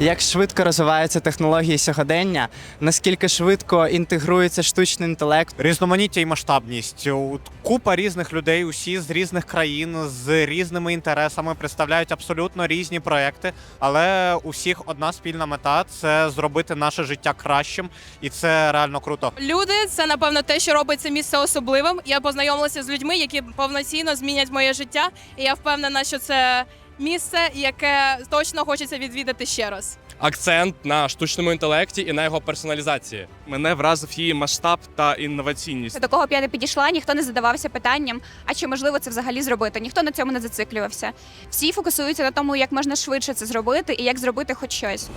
як швидко розвиваються технології сьогодення, наскільки швидко інтегрується штучний інтелект. Різноманіття і масштабність. От Купа різних людей, усі з різних країн, з різними інтересами, представляють абсолютно різні проекти, але у всіх одна спільна мета це зробити наше життя кращим, і це реально круто. Люди це напевно те, що робить це місце особливим. Я познайомилася з людьми, які повноцінно змінять моє життя. І я впевнена, що це місце, яке точно хочеться відвідати ще раз. акцент на штучному інтелекті і на його персоналізації. Мене вразив її масштаб та інноваційність. До кого б я не підійшла, ніхто не задавався питанням, а чи можливо це взагалі зробити. Ніхто на цьому не зациклювався. Всі фокусуються на тому, як можна швидше це зробити і як зробити хоч щось.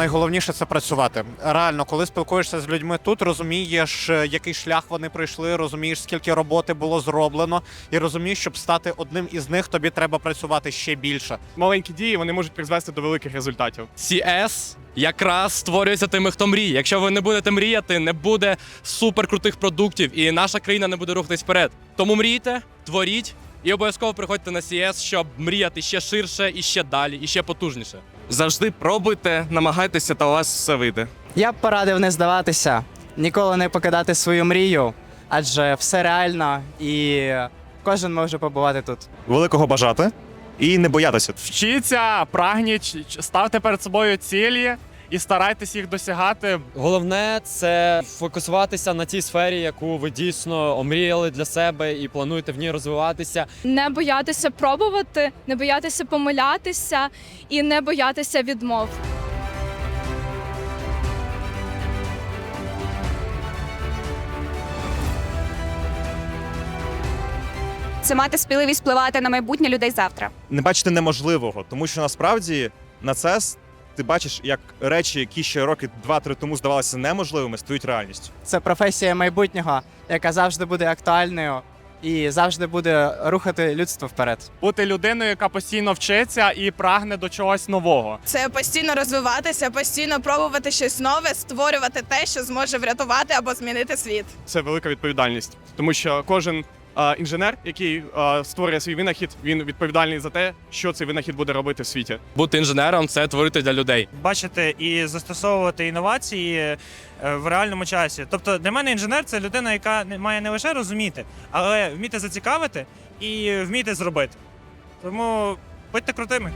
Найголовніше це працювати. Реально, коли спілкуєшся з людьми тут, розумієш, е, який шлях вони пройшли, розумієш, скільки роботи було зроблено, і розумієш, щоб стати одним із них, тобі треба працювати ще більше. Маленькі дії вони можуть призвести до великих результатів. CS якраз створюється тими, хто мріє. Якщо ви не будете мріяти, не буде суперкрутих продуктів, і наша країна не буде рухатись вперед. Тому мрійте, творіть і обов'язково приходьте на CS, щоб мріяти ще ширше, і ще далі, і ще потужніше. Завжди пробуйте, намагайтеся, та у вас все вийде. Я б порадив не здаватися, ніколи не покидати свою мрію, адже все реально і кожен може побувати тут. великого бажати і не боятися. Вчіться, прагніть, ставте перед собою цілі і старайтесь їх досягати. Головне це фокусуватися на тій сфері, яку ви дійсно омріяли для себе і плануєте в ній розвиватися. Не боятися пробувати, не боятися помилятися і не боятися відмов. Це мати сміливість впливати на майбутнє людей завтра. Не бачити неможливого, тому що насправді на це ти бачиш, як речі, які ще роки два-три тому здавалися неможливими, стають реальністю. Це професія майбутнього, яка завжди буде актуальною і завжди буде рухати людство вперед. Бути людиною, яка постійно вчиться і прагне до чогось нового. Це постійно розвиватися, постійно пробувати щось нове, створювати те, що зможе врятувати або змінити світ. Це велика відповідальність, тому що кожен інженер, який створює свій винахід, він відповідальний за те, що цей винахід буде робити в світі. Бути інженером це творити для людей. бачити і застосовувати інновації е, в реальному часі. Тобто для мене інженер це людина, яка має не лише розуміти, але вміти зацікавити і вміти зробити. Тому будьте крутими.